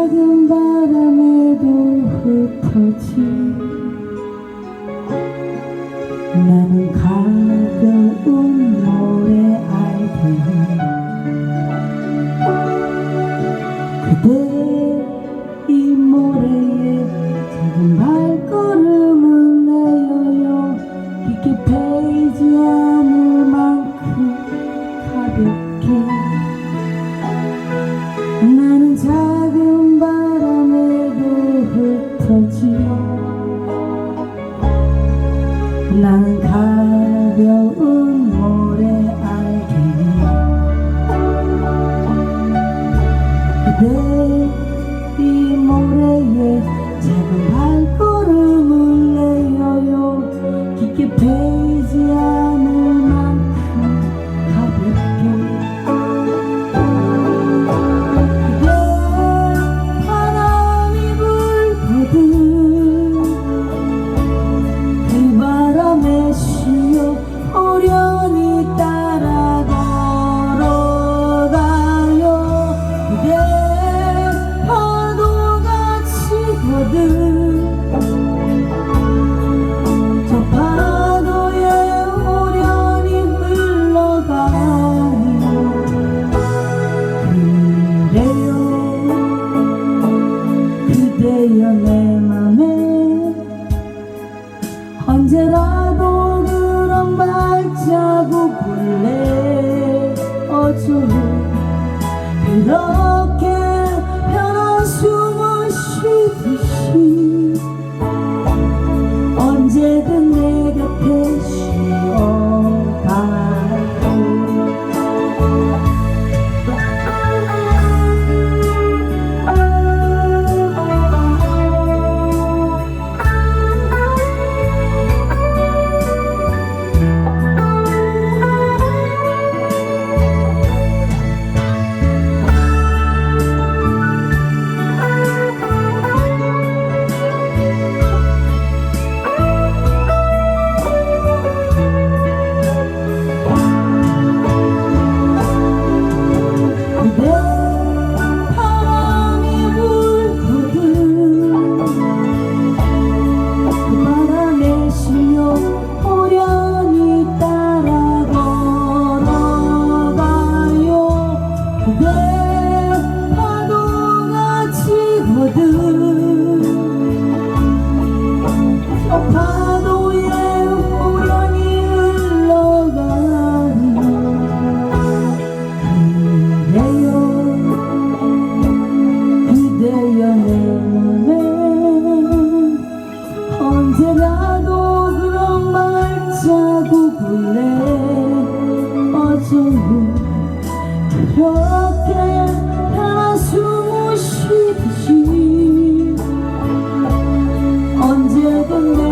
Father. 가벼운 모래알에 그대 이 모래에 작은 발걸음을 내어요. 깊게 베 언제라도 그런 발자국 볼래? 어쩌면 그렇게 편한 숨을 쉬듯이 그렇게 다 숨을 쉬듯이 언제든